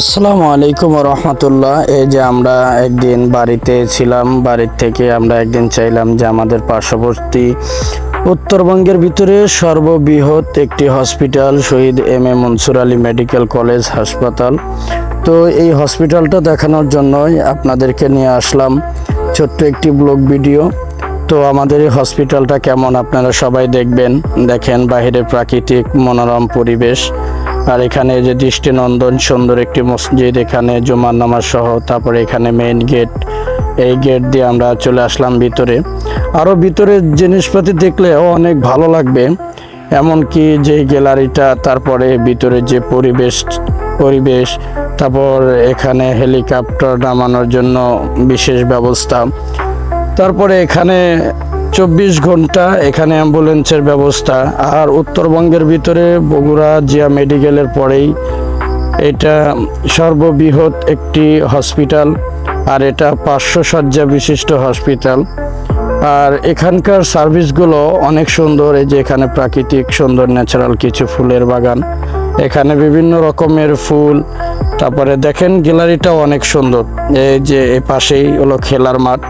আসসালামু আলাইকুম রহমতুল্লাহ এই যে আমরা একদিন বাড়িতে ছিলাম, বাড়ির থেকে আমরা একদিন চাইলাম যে আমাদের পার্শ্ববর্তী উত্তরবঙ্গের ভিতরে সর্ববৃহৎ একটি hospital, Shahid M A Mansur Ali medical college হাসপাতাল। তো এই হসপিটালটা দেখানোর জন্যই আপনাদেরকে নিয়ে আসলাম ছোট্ট একটি ব্লগ ভিডিও। তো আমাদের এই হসপিটালটা কেমন আপনারা সবাই দেখবেন। দেখেন বাইরের প্রাকৃতিক মনোরম পরিবেশ। আর এখানে যে দৃষ্টিনন্দন সুন্দর একটি মসজিদ, এখানে জুমার নামাজ সহ, তারপরে এখানে মেইন গেট এই গেট দিয়ে আমরা চলে আসলাম ভিতরে। আরও ভিতরের জিনিসপাতি দেখলেও অনেক ভালো লাগবে, এমনকি যে গ্যালারিটা, তারপরে ভিতরে যে পরিবেশ পরিবেশ, তারপর এখানে হেলিকপ্টার নামানোর জন্য বিশেষ ব্যবস্থা। তারপরে এখানে চব্বিশ ঘণ্টা এখানে অ্যাম্বুলেন্সের ব্যবস্থা। আর উত্তরবঙ্গের ভিতরে বগুড়া, জিয়া মেডিকেলের পরেই এটা সর্ববৃহৎ একটি হসপিটাল, আর এটা পাঁচশো শয্যা বিশিষ্ট হসপিটাল। আর এখানকার সার্ভিসগুলো অনেক সুন্দর, এই যে এখানে প্রাকৃতিক সুন্দর ন্যাচারাল কিছু ফুলের বাগান। এখানে বিভিন্ন রকমের ফুল, তারপরে দেখেন গ্যালারিটাও অনেক সুন্দর। এই যে এ পাশেই হলো খেলার মাঠ।